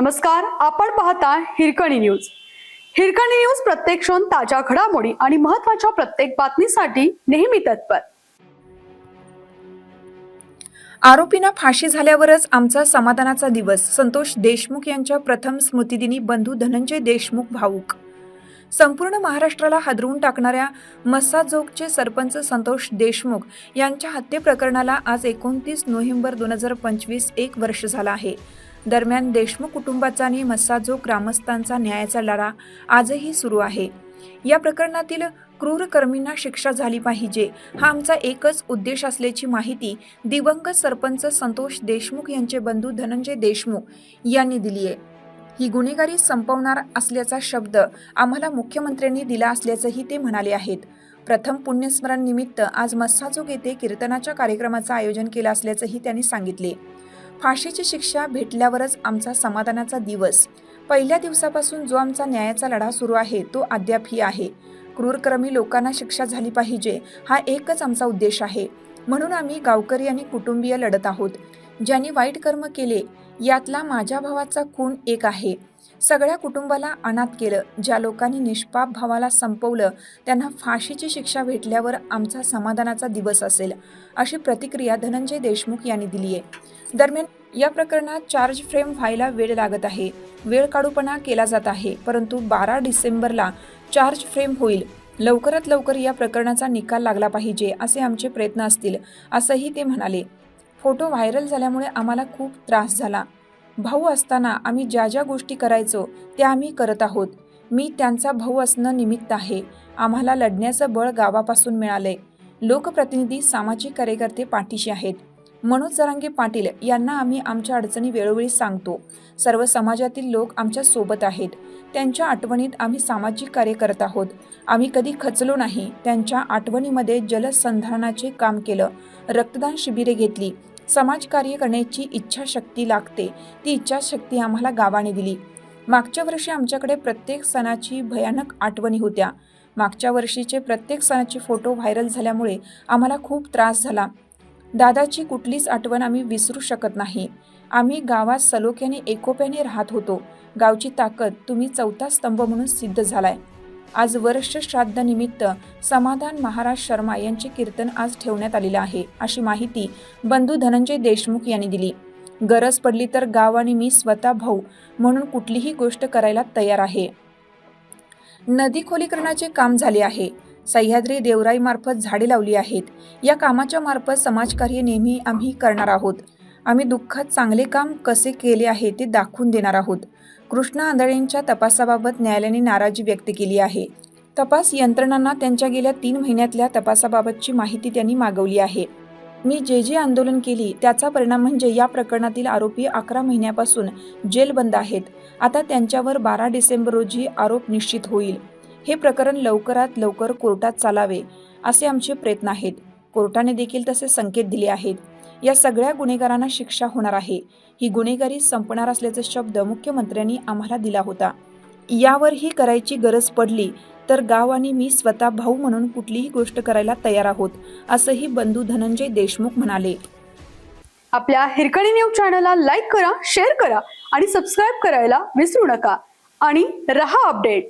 नमस्कार आपण पाहता हिरकणी न्यूज. हिरकणी न्यूज प्रत्येक क्षण ताज्या घडामोडी आणि महत्त्वाच्या प्रत्येक बातमीसाठी नेहमी तत्पर. आरोपींना फाशी झाल्यावरच आमचा समाधानाचा दिवस. संतोष देशमुख यांच्या प्रथम स्मृतिदिनी बंधू धनंजय देशमुख भाऊक. संपूर्ण महाराष्ट्राला हादरवून टाकणाऱ्या मस्साजोगचे सरपंच संतोष देशमुख यांच्या हत्येप्रकरणाला आज एकोणतीस नोव्हेंबर दोन हजार पंचवीस एक वर्ष झाला आहे. दरम्यान देशमुख कुटुंबाचा आणि मस्साजोग ग्रामस्थांचा न्यायाचा लढा आजही सुरू आहे. या प्रकरणातील क्रूरकर्मींना शिक्षा झाली पाहिजे हा आमचा एकच उद्देश असल्याची माहिती दिवंगत सरपंच संतोष देशमुख यांचे बंधू धनंजय देशमुख यांनी दिली आहे. ही गुन्हेगारी संपवणार असल्याचा शब्द आम्हाला मुख्यमंत्र्यांनी दिला असल्याचंही ते म्हणाले आहेत. प्रथम पुण्यस्मरण निमित्त आज मस्साजोग येथे कीर्तनाच्या कार्यक्रमाचं आयोजन केलं असल्याचंही त्यांनी सांगितले. फाशीची शिक्षा भेटल्यावरच आमचा समाधानाचा दिवस. पहिल्या दिवसापासून जो आमचा न्यायाचा लढा सुरू आहे तो अद्यापही आहे. क्रूरक्रमी लोकांना शिक्षा झाली पाहिजे हा एकच आमचा उद्देश आहे. म्हणून आम्ही गावकरी आणि कुटुंबीय लढत आहोत. ज्यांनी वाईट कर्म केले यातला माझ्या भावाचा खून एक आहे. सगळ्या कुटुंबाला अनाथ केलं ज्या लोकांनी निष्पाप भावाला संपवलं त्यांना फाशीची शिक्षा भेटल्यावर आमचा समाधानाचा दिवस असेल अशी प्रतिक्रिया धनंजय देशमुख यांनी दिली आहे दरम्यान या प्रकरणात चार्ज फ्रेम व्हायला वेळ लागत आहे. वेळ काढूपणा केला जात आहे परंतु बारा डिसेंबरला चार्ज फ्रेम होईल. लवकरात लवकर या प्रकरणाचा निकाल लागला पाहिजे असे आमचे प्रयत्न असतील असंही ते म्हणाले. फोटो व्हायरल झाल्यामुळे आम्हाला खूप त्रास झाला. भाऊ असताना आम्ही ज्या ज्या गोष्टी करायचो त्या आम्ही करत आहोत. मी त्यांचा भाऊ असणं निमित्त आहे. आम्हाला लढण्याचं बळ गावापासून मिळालंय. लोकप्रतिनिधी सामाजिक कार्यकर्ते पाठीशी आहेत. मनोज जरांगे पाटील यांना आम्ही आमच्या अडचणी वेळोवेळी सांगतो. सर्व समाजातील लोक आमच्यासोबत आहेत. त्यांच्या आठवणीत आम्ही सामाजिक कार्य करत आहोत. आम्ही कधी खचलो नाही. त्यांच्या आठवणीमध्ये जलसंधारणाचे काम केलं. रक्तदान शिबिरे घेतली. समाजकार्य करण्याची इच्छाशक्ती लागते. ती इच्छाशक्ती आम्हाला गावाने दिली. मागच्या वर्षी आमच्याकडे प्रत्येक सणाची भयानक आठवणी होत्या. मागच्या वर्षीचे प्रत्येक सणाचे फोटो व्हायरल झाल्यामुळे आम्हाला खूप त्रास झाला. दादाची कुठलीच आठवण आम्ही विसरू शकत नाही. आम्ही गावात सलोख्याने एकोप्याने राहत होतो. गावची ताकद तुम्ही चौथा स्तंभ म्हणून सिद्ध झालाय. आज वर्ष श्राद्ध निमित्त समाधान महाराज शर्मा यांचे कीर्तन आज ठेवण्यात आलेलं आहे अशी माहिती बंधू धनंजय देशमुख यांनी दिली. गरज पडली तर गाव आणि मी स्वतः भाऊ म्हणून कुठलीही गोष्ट करायला तयार आहे. नदी खोलीकरणाचे काम झाले आहे. सह्याद्री देवराई मार्फत झाडे लावली आहेत. या कामाच्या मार्फत समाजकार्य नेहमी आम्ही करणार आहोत. आम्ही दुःखात चांगले काम कसे केले आहे ते दाखवून देणार आहोत. कृष्णा आंधळेंच्या तपासाबाबत न्यायालयाने नाराजी व्यक्त केली आहे. तपास यंत्रणांना त्यांच्या गेल्या तीन महिन्यातल्या तपासाबाबतची माहिती त्यांनी मागवली आहे. मी जे जे आंदोलन केली त्याचा परिणाम म्हणजे या प्रकरणातील आरोपी अकरा महिन्यापासून जेलबंद आहेत. आता त्यांच्यावर बारा डिसेंबर रोजी आरोप निश्चित होईल. हे प्रकरण लवकरात लवकर कोर्टात चालावे असे आमचे प्रयत्न आहेत. कोर्टाने देखील तसे संकेत दिले आहेत. या सगळ्या गुन्हेगारांना शिक्षा होणार आहे. ही गुन्हेगारी संपणार असल्याचा शब्द मुख्यमंत्र्यांनी आम्हाला दिला होता. यावरही करायची गरज पडली तर गाव आणि मी स्वतः भाऊ म्हणून कुठलीही गोष्ट करायला तयार आहोत असंही बंधू धनंजय देशमुख म्हणाले. आपल्या हिरकणी न्यूज चॅनलला लाईक करा शेअर करा आणि सबस्क्राईब करायला विसरू नका. आणि रहा अपडेट.